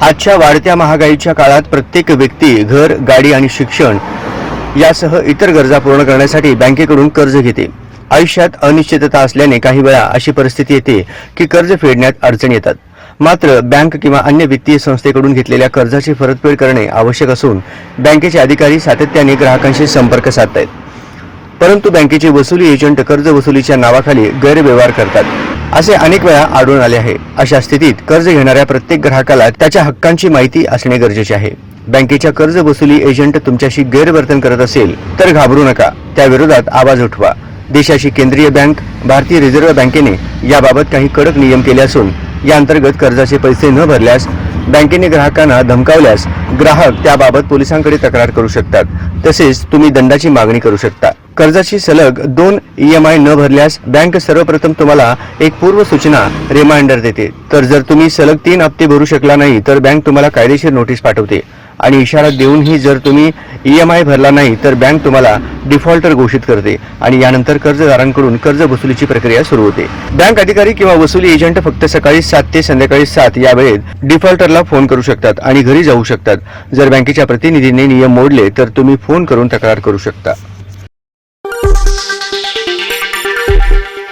आजच्या वाढत्या महागाईच्या काळात प्रत्येक व्यक्ती घर गाडी आणि शिक्षण यासह इतर गरजा पूर्ण करण्यासाठी बँकेकडून कर्ज घेते. आयुष्यात अनिश्चितता असल्याने काही वेळा अशी परिस्थिती येते की कर्ज फेडण्यात अडचणी येतात. मात्र बँक किंवा अन्य वित्तीय संस्थेकडून घेतलेल्या कर्जाची परतफेड करणे आवश्यक असून बँकेचे अधिकारी सातत्याने ग्राहकांशी संपर्क साधत आहेत परंतु बँकेचे वसुली एजंट कर्ज वसुलीच्या नावाखाली गैरव्यवहार करतात. असे अनेक वेळा आढळून आले आहे. अशा स्थितीत कर्ज घेणाऱ्या प्रत्येक ग्राहकाला त्याच्या हक्कांची माहिती असणे गरजेचे आहे. बँकेच्या कर्ज वसुली एजंट तुमच्याशी गैरवर्तन करत असेल तर घाबरू नका. त्याविरोधात आवाज उठवा. देशाची केंद्रीय बँक भारतीय रिझर्व्ह बँकेने याबाबत काही कडक नियम केले असून या अंतर्गत कर्जाचे पैसे न भरल्यास बँकेने ग्राहकांना धमकावल्यास ग्राहक त्याबाबत पोलिसांकडे तक्रार करू शकतात. तसेच तुम्ही दंडाची मागणी करू शकता. कर्जाची सलग दोन ई एम आय न भरल्यास बँक सर्वप्रथम तुम्हाला एक पूर्व सूचना रिमाइंडर देते. तर जर तुम्ही सलग तीन हप्ते भरू शकला नाही तर बँक तुम्हाला कायदेशीर नोटीस पाठवते. आणि इशारा देऊनही जर तुम्ही ई एम आय भरला नाही तर बँक तुम्हाला डिफॉल्टर घोषित करते आणि यानंतर कर्जदारांकडून कर्ज वसुलीची प्रक्रिया सुरू होते. बँक अधिकारी किंवा वसुली एजंट फक्त सकाळी सात ते संध्याकाळी सात या वेळेत डिफॉल्टरला फोन करू शकतात आणि घरी जाऊ शकतात. जर बँकेच्या प्रतिनिधींनी नियम मोडले तर तुम्ही फोन करून तक्रार करू शकता.